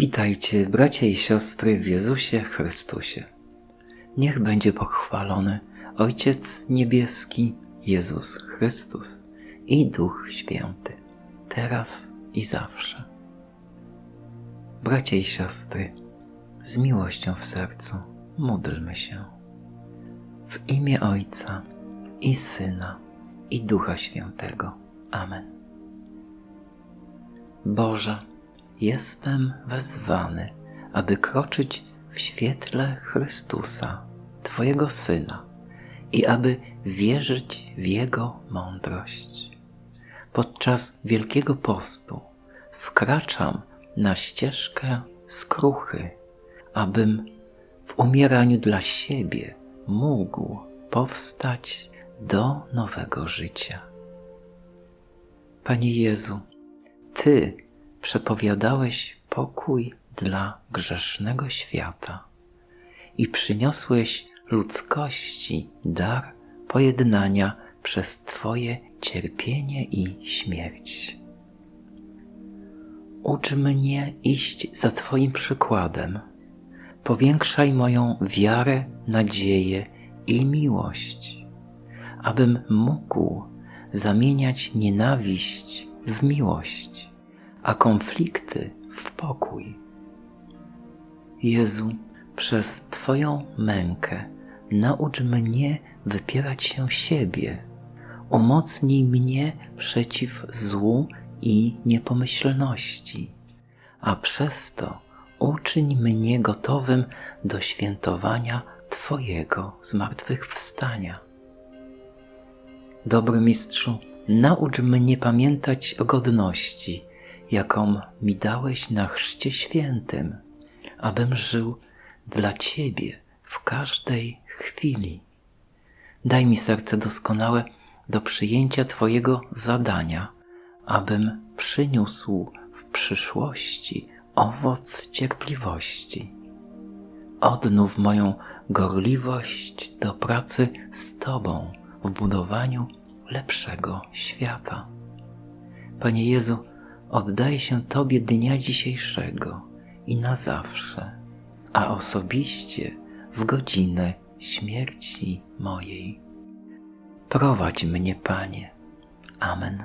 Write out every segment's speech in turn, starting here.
Witajcie, bracia i siostry w Jezusie Chrystusie. Niech będzie pochwalony Ojciec Niebieski, Jezus Chrystus i Duch Święty, teraz i zawsze. Bracia i siostry, z miłością w sercu módlmy się. W imię Ojca i Syna i Ducha Świętego. Amen. Boże, jestem wezwany, aby kroczyć w świetle Chrystusa, Twojego Syna, i aby wierzyć w Jego mądrość. Podczas Wielkiego Postu wkraczam na ścieżkę skruchy, abym w umieraniu dla siebie mógł powstać do nowego życia. Panie Jezu, Ty przepowiadałeś pokój dla grzesznego świata i przyniosłeś ludzkości dar pojednania przez Twoje cierpienie i śmierć. Ucz mnie iść za Twoim przykładem. Powiększaj moją wiarę, nadzieję i miłość, abym mógł zamieniać nienawiść w miłość, a konflikty w pokój. Jezu, przez Twoją mękę naucz mnie wypierać się siebie. Umocnij mnie przeciw złu i niepomyślności, a przez to uczyń mnie gotowym do świętowania Twojego zmartwychwstania. Dobry mistrzu, naucz mnie pamiętać o godności, jaką mi dałeś na chrzcie świętym, abym żył dla Ciebie w każdej chwili. Daj mi serce doskonałe do przyjęcia Twojego zadania, abym przyniósł w przyszłości owoc cierpliwości. Odnów moją gorliwość do pracy z Tobą w budowaniu lepszego świata. Panie Jezu, oddaję się Tobie dnia dzisiejszego i na zawsze, a osobiście w godzinę śmierci mojej. Prowadź mnie, Panie. Amen.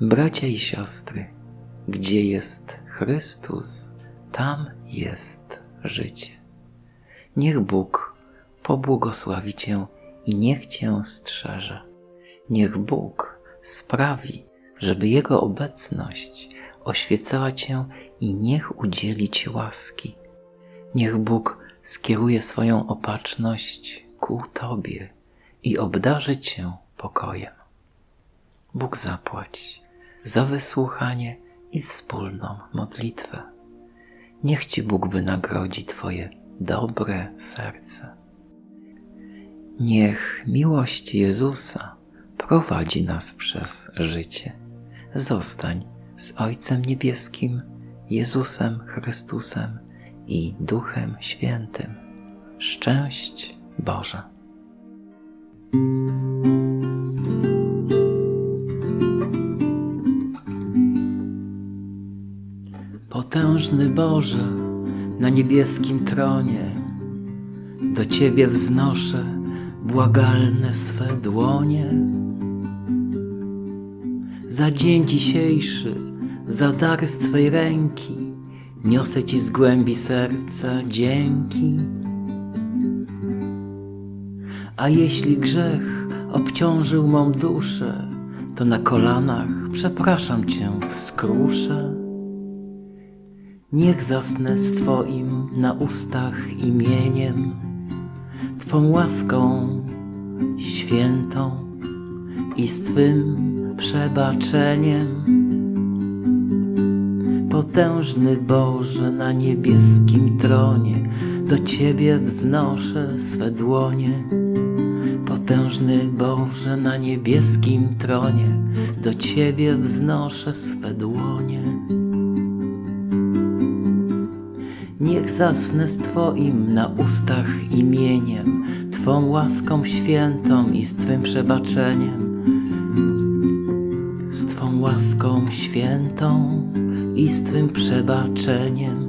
Bracia i siostry, gdzie jest Chrystus, tam jest życie. Niech Bóg pobłogosławi Cię i niech Cię strzeże. Niech Bóg sprawi, żeby Jego obecność oświecała Cię i niech udzieli Ci łaski. Niech Bóg skieruje swoją opatrzność ku Tobie i obdarzy Cię pokojem. Bóg zapłać za wysłuchanie i wspólną modlitwę. Niech Ci Bóg wynagrodzi Twoje dobre serce. Niech miłość Jezusa prowadzi nas przez życie. Zostań z Ojcem Niebieskim, Jezusem Chrystusem i Duchem Świętym. Szczęść Boże. Potężny Boże na niebieskim tronie, do Ciebie wznoszę błagalne swe dłonie. Za dzień dzisiejszy, za dary z Twej ręki, niosę Ci z głębi serca dzięki. A jeśli grzech obciążył mą duszę, to na kolanach przepraszam Cię w skrusze. Niech zasnę z Twoim na ustach imieniem, Twą łaską świętą i z Twym przebaczeniem. Potężny Boże na niebieskim tronie, do Ciebie wznoszę swe dłonie. Potężny Boże na niebieskim tronie, do Ciebie wznoszę swe dłonie. Niech zasnę z Twoim na ustach imieniem, Twą łaską świętą i z Twym przebaczeniem. Łaską świętą i z Twym przebaczeniem